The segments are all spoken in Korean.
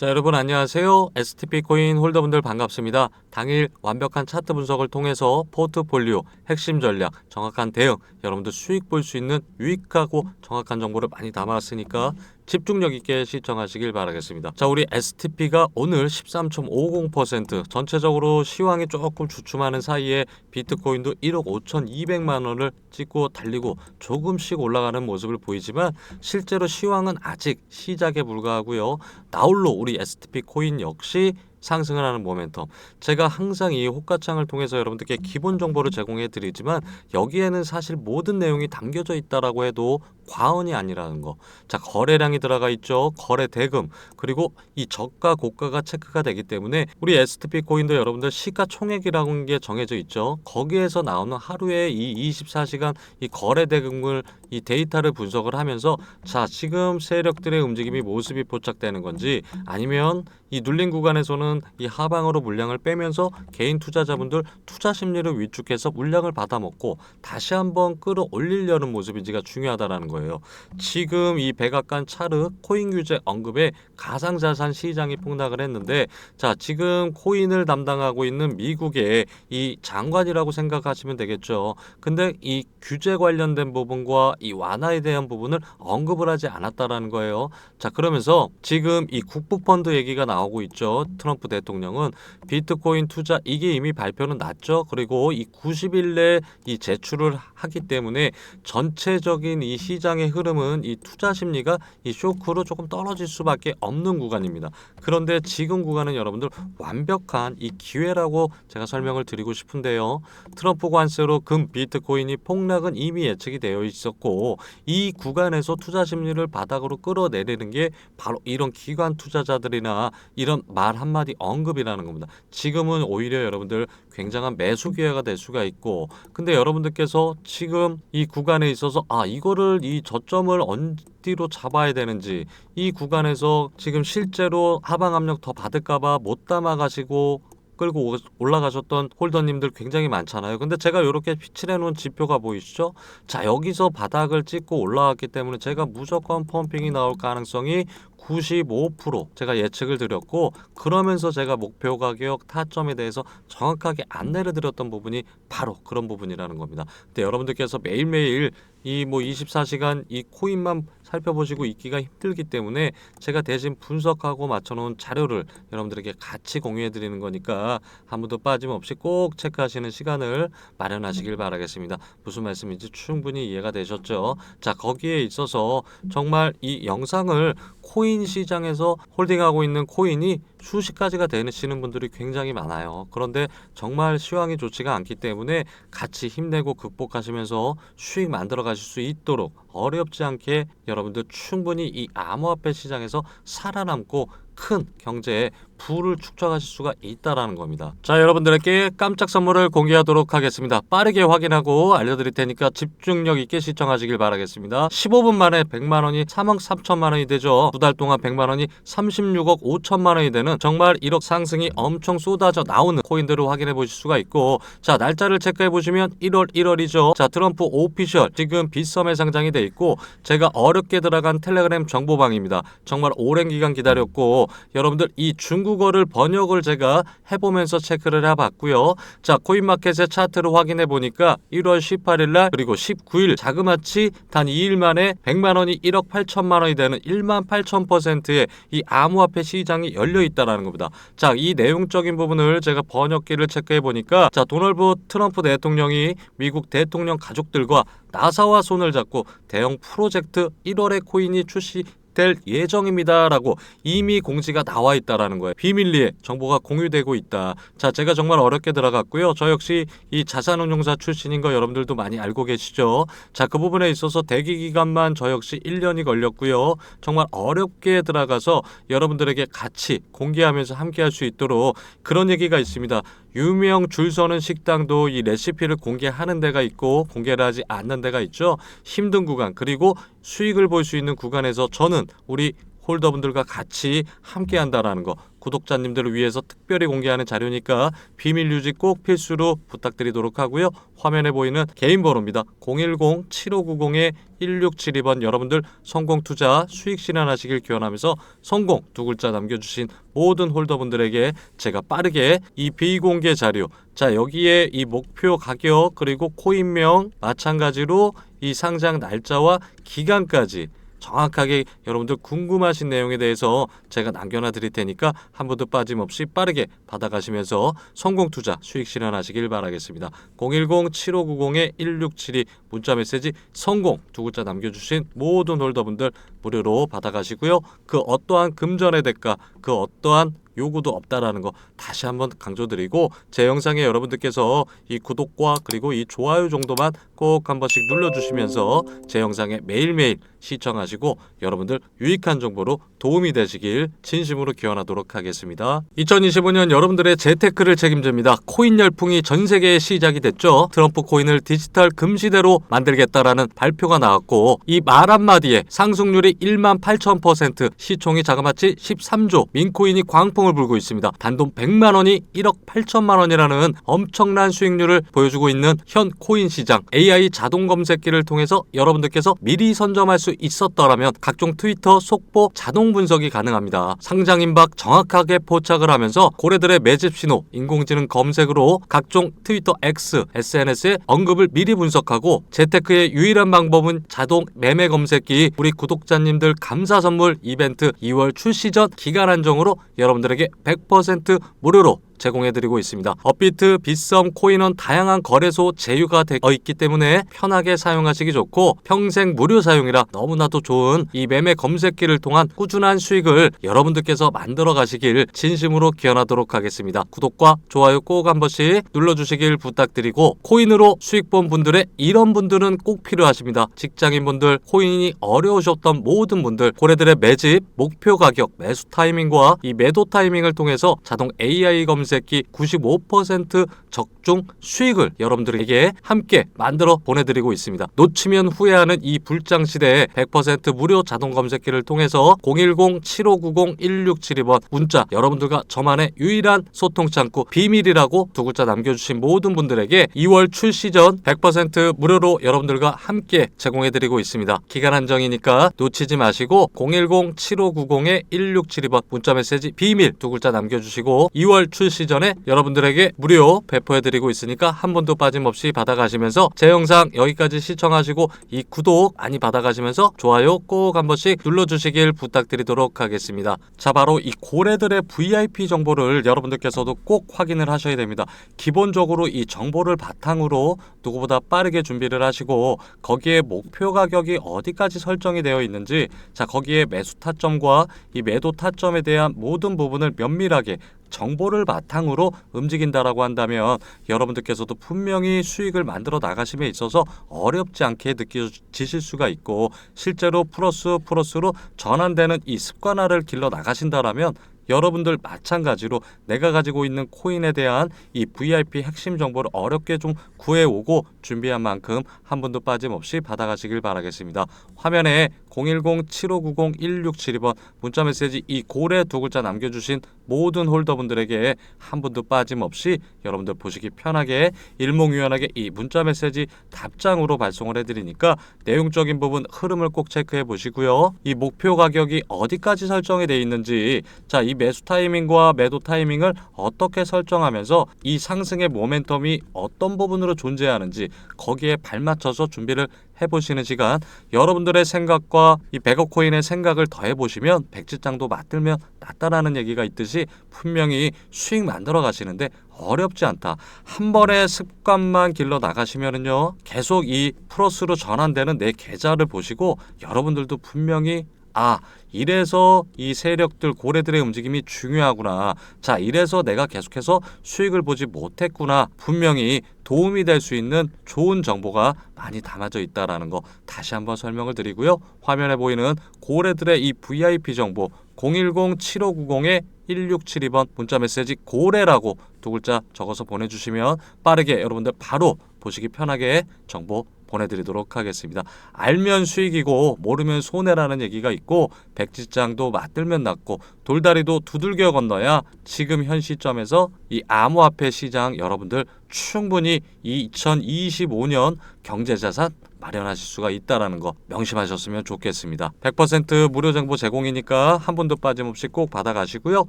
자 여러분 안녕하세요. STP 코인 홀더분들 반갑습니다. 당일 완벽한 차트 분석을 통해서 포트폴리오, 핵심 전략, 정확한 대응, 여러분들 수익 볼 수 있는 유익하고 정확한 정보를 많이 담았으니까 집중력 있게 시청하시길 바라겠습니다. 자, 우리 STP가 오늘 13.50% 전체적으로 시황이 조금 주춤하는 사이에 비트코인도 1억 5,200만 원을 찍고 달리고 조금씩 올라가는 모습을 보이지만 실제로 시황은 아직 시작에 불과하고요. 나홀로 우리 STP 코인 역시 상승을 하는 모멘텀. 제가 항상 이 호가창을 통해서 여러분들께 기본 정보를 제공해 드리지만 여기에는 사실 모든 내용이 담겨져 있다라고 해도 과언이 아니라는 거. 자, 거래량이 들어가 있죠. 거래 대금. 그리고 이 저가 고가가 체크가 되기 때문에 우리 STP 코인도 여러분들 시가 총액이라는 게 정해져 있죠. 거기에서 나오는 하루에 이 24시간 이 거래 대금을 이 데이터를 분석을 하면서 자, 지금 세력들의 움직임이 모습이 포착되는 건지 아니면 이 눌린 구간에서는 이 하방으로 물량을 빼면서 개인 투자자분들 투자 심리를 위축해서 물량을 받아먹고 다시 한번 끌어올리려는 모습인지가 중요하다라는 거예요. 지금 이 백악관 차르 코인 규제 언급에 가상자산 시장이 폭락을 했는데 자 지금 코인을 담당하고 있는 미국의 이 장관이라고 생각하시면 되겠죠. 근데 이 규제 관련된 부분과 이 완화에 대한 부분을 언급을 하지 않았다라는 거예요. 자 그러면서 지금 이 국부펀드 얘기가 나오고 있죠. 트럼프 대통령은 비트코인 투자 이게 이미 발표는 났죠. 그리고 이 90일 내에 이 제출을 하기 때문에 전체적인 이 시장의 흐름은 이 투자 심리가 이 쇼크로 조금 떨어질 수밖에 없는 구간입니다. 그런데 지금 구간은 여러분들 완벽한 이 기회라고 제가 설명을 드리고 싶은데요. 트럼프 관세로 금 비트코인이 폭락은 이미 예측이 되어 있었고 이 구간에서 투자 심리를 바닥으로 끌어내리는 게 바로 이런 기관 투자자들이나 이런 말 한마디 언급이라는 겁니다. 지금은 오히려 여러분들 굉장한 매수 기회가 될 수가 있고 근데 여러분들께서 지금 이 구간에 있어서 아 이거를 이 저점을 어디로 잡아야 되는지 이 구간에서 지금 실제로 하방 압력 더 받을까봐 못 담아 가시고 끌고 오- 올라가셨던 홀더님들 굉장히 많잖아요. 근데 제가 이렇게 칠해 놓은 지표가 보이시죠? 자, 여기서 바닥을 찍고 올라왔기 때문에 제가 무조건 펌핑이 나올 가능성이 95% 제가 예측을 드렸고 그러면서 제가 목표 가격 타점에 대해서 정확하게 안내를 드렸던 부분이 바로 그런 부분이라는 겁니다. 근데 여러분들께서 매일매일 이 뭐 24시간 이 코인만 살펴보시고 있기가 힘들기 때문에 제가 대신 분석하고 맞춰놓은 자료를 여러분들에게 같이 공유해 드리는 거니까 한 번도 빠짐없이 꼭 체크하시는 시간을 마련하시길 바라겠습니다. 무슨 말씀인지 충분히 이해가 되셨죠? 자 거기에 있어서 정말 이 영상을 코인 시장에서 홀딩하고 있는 코인이 수십 가지가 되시는 분들이 굉장히 많아요. 그런데 정말 시황이 좋지가 않기 때문에 같이 힘내고 극복하시면서 수익 만들어 가실 수 있도록 어렵지 않게 여러분들 충분히 이 암호화폐 시장에서 살아남고 큰 경제에 부를 축적하실 수가 있다라는 겁니다. 자, 여러분들에게 깜짝 선물을 공개하도록 하겠습니다. 빠르게 확인하고 알려드릴 테니까 집중력 있게 시청하시길 바라겠습니다. 15분 만에 100만 원이 3억 3천만 원이 되죠. 두 달 동안 100만 원이 36억 5천만 원이 되는 정말 1억 상승이 엄청 쏟아져 나오는 코인들을 확인해 보실 수가 있고 자, 날짜를 체크해 보시면 1월 1월이죠. 자, 트럼프 오피셜 지금 빗썸에 상장이 돼 있고 제가 어렵게 들어간 텔레그램 정보방입니다. 정말 오랜 기간 기다렸고 여러분들 이 중국어를 번역을 제가 해보면서 체크를 해봤고요. 자 코인마켓의 차트를 확인해 보니까 1월 18일 날 그리고 19일 자그마치 단 2일 만에 100만 원이 1억 8천만 원이 되는 1만 8천 퍼센트의 이 암호화폐 시장이 열려 있다라는 겁니다. 자 이 내용적인 부분을 제가 번역기를 체크해 보니까 자 도널드 트럼프 대통령이 미국 대통령 가족들과 나사와 손을 잡고 대형 프로젝트 1월에 코인이 출시 될 예정입니다라고 이미 공지가 나와 있다라는 거예요. 비밀리에 정보가 공유되고 있다. 자, 제가 정말 어렵게 들어갔고요. 저 역시 이 자산운용사 출신인 거 여러분들도 많이 알고 계시죠. 자, 그 부분에 있어서 대기 기간만 저 역시 1년이 걸렸고요. 정말 어렵게 들어가서 여러분들에게 같이 공개하면서 함께 할 수 있도록 그런 얘기가 있습니다. 유명 줄 서는 식당도 이 레시피를 공개하는 데가 있고 공개를 하지 않는 데가 있죠. 힘든 구간 그리고 수익을 볼 수 있는 구간에서 저는 우리 홀더분들과 같이 함께 한다라는 거 구독자님들을 위해서 특별히 공개하는 자료니까 비밀 유지 꼭 필수로 부탁드리도록 하고요. 화면에 보이는 개인 번호입니다. 010-7590-1672번 여러분들 성공 투자 수익 실현하시길 기원하면서 성공 두 글자 남겨주신 모든 홀더분들에게 제가 빠르게 이 비공개 자료 자 여기에 이 목표 가격 그리고 코인명 마찬가지로 이 상장 날짜와 기간까지 정확하게 여러분들 궁금하신 내용에 대해서 제가 남겨놔 드릴 테니까 한 번도 빠짐없이 빠르게 받아가시면서 성공 투자 수익 실현하시길 바라겠습니다. 010-7590-1672 문자 메시지 성공 두 글자 남겨주신 모든 홀더분들 무료로 받아가시고요. 그 어떠한 금전의 대가 그 어떠한 요구도 없다라는 거 다시 한번 강조드리고 제 영상에 여러분들께서 이 구독과 그리고 이 좋아요 정도만 꼭 한 번씩 눌러주시면서 제 영상에 매일매일 시청하시고 여러분들 유익한 정보로 도움이 되시길 진심으로 기원하도록 하겠습니다. 2025년 여러분들의 재테크를 책임집니다. 코인 열풍이 전 세계에 시작이 됐죠. 트럼프 코인을 디지털 금시대로 만들겠다라는 발표가 나왔고 이 말 한마디에 상승률이 1만 8천 퍼센트 시총이 자그마치 13조 민코인이 광풍을 불고 있습니다. 단돈 100만 원이 1억 8천만 원이라는 엄청난 수익률을 보여주고 있는 현 코인 시장 AI 자동 검색기를 통해서 여러분들께서 미리 선점할 수 있었더라면 각종 트위터 속보 자동 분석이 가능합니다. 상장 임박 정확하게 포착을 하면서 고래들의 매집 신호, 인공지능 검색으로 각종 트위터 X, SNS의 언급을 미리 분석하고 재테크의 유일한 방법은 자동 매매 검색기 우리 구독자님들 감사 선물 이벤트 2월 출시 전 기간 한정으로 여러분들에게 100% 무료로 제공해드리고 있습니다. 업비트, 빗썸, 코인원 다양한 거래소 제휴가 되어 있기 때문에 편하게 사용하시기 좋고 평생 무료 사용이라 너무나도 좋은 이 매매 검색기를 통한 꾸준한 수익을 여러분들께서 만들어 가시길 진심으로 기원하도록 하겠습니다. 구독과 좋아요 꼭 한 번씩 눌러주시길 부탁드리고 코인으로 수익 본 분들의 이런 분들은 꼭 필요하십니다. 직장인분들, 코인이 어려우셨던 모든 분들, 고래들의 매집, 목표 가격, 매수 타이밍과 이 매도 타이밍을 통해서 자동 AI 검색 검색기 95% 적중 수익을 여러분들에게 함께 만들어 보내드리고 있습니다. 놓치면 후회하는 이 불장 시대에 100% 무료 자동 검색기를 통해서 010-7590-1672번 문자 여러분들과 저만의 유일한 소통 창구 비밀이라고 두 글자 남겨주신 모든 분들에게 2월 출시 전 100% 무료로 여러분들과 함께 제공해드리고 있습니다. 기간 한정이니까 놓치지 마시고 010-7590-1672번 문자 메시지 비밀 두 글자 남겨주시고 2월 출시 전에 여러분들에게 무료 배포해드리고 있으니까 한 번도 빠짐없이 받아가시면서 제 영상 여기까지 시청하시고 이 구독 많이 받아가시면서 좋아요 꼭 한 번씩 눌러주시길 부탁드리도록 하겠습니다. 자 바로 이 고래들의 VIP 정보를 여러분들께서도 꼭 확인을 하셔야 됩니다. 기본적으로 이 정보를 바탕으로 누구보다 빠르게 준비를 하시고 거기에 목표 가격이 어디까지 설정이 되어 있는지 자 거기에 매수 타점과 이 매도 타점에 대한 모든 부분을 면밀하게 정보를 바탕으로 움직인다라고 한다면 여러분들께서도 분명히 수익을 만들어 나가심에 있어서 어렵지 않게 느껴지실 수가 있고 실제로 플러스 플러스로 전환되는 이 습관화를 길러 나가신다라면 여러분들 마찬가지로 내가 가지고 있는 코인에 대한 이 VIP 핵심 정보를 어렵게 좀 구해오고 준비한 만큼 한 분도 빠짐없이 받아가시길 바라겠습니다. 화면에 010-7590-1672번 문자 메시지 이 고래 두 글자 남겨주신 모든 홀더분들에게 한 분도 빠짐없이 여러분들 보시기 편하게 일목요연하게 이 문자 메시지 답장으로 발송을 해드리니까 내용적인 부분 흐름을 꼭 체크해 보시고요. 이 목표 가격이 어디까지 설정이 되어 있는지 자 이 매수 타이밍과 매도 타이밍을 어떻게 설정하면서 이 상승의 모멘텀이 어떤 부분으로 존재하는지 거기에 발맞춰서 준비를 해보시는 시간 여러분들의 생각과 이 백억 코인의 생각을 더해보시면 백지장도 맞들면 낫다라는 얘기가 있듯이 분명히 수익 만들어 가시는데 어렵지 않다. 한 번의 습관만 길러 나가시면은요 계속 이 플러스로 전환되는 내 계좌를 보시고 여러분들도 분명히 아, 이래서 이 세력들 고래들의 움직임이 중요하구나. 자, 이래서 내가 계속해서 수익을 보지 못했구나. 분명히 도움이 될 수 있는 좋은 정보가 많이 담아져 있다라는 거 다시 한번 설명을 드리고요. 화면에 보이는 고래들의 이 VIP 정보 010-7590에 1672번 문자 메시지 고래라고 두 글자 적어서 보내주시면 빠르게 여러분들 바로 보시기 편하게 정보 보내드리도록 하겠습니다. 알면 수익이고 모르면 손해라는 얘기가 있고 백지장도 맞들면 낫고 돌다리도 두들겨 건너야 지금 현 시점에서 이 암호화폐 시장 여러분들 충분히 2025년 경제자산 마련하실 수가 있다라는 거 명심하셨으면 좋겠습니다. 100% 무료 정보 제공이니까 한 분도 빠짐없이 꼭 받아가시고요.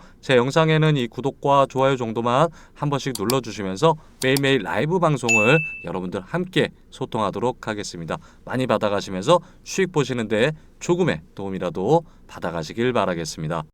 제 영상에는 이 구독과 좋아요 정도만 한 번씩 눌러주시면서 매일매일 라이브 방송을 여러분들 함께 소통하 도록 하겠습니다. 많이 받아가시면서 수익 보시는데 조금의 도움이라도 받아가시길 바라겠습니다.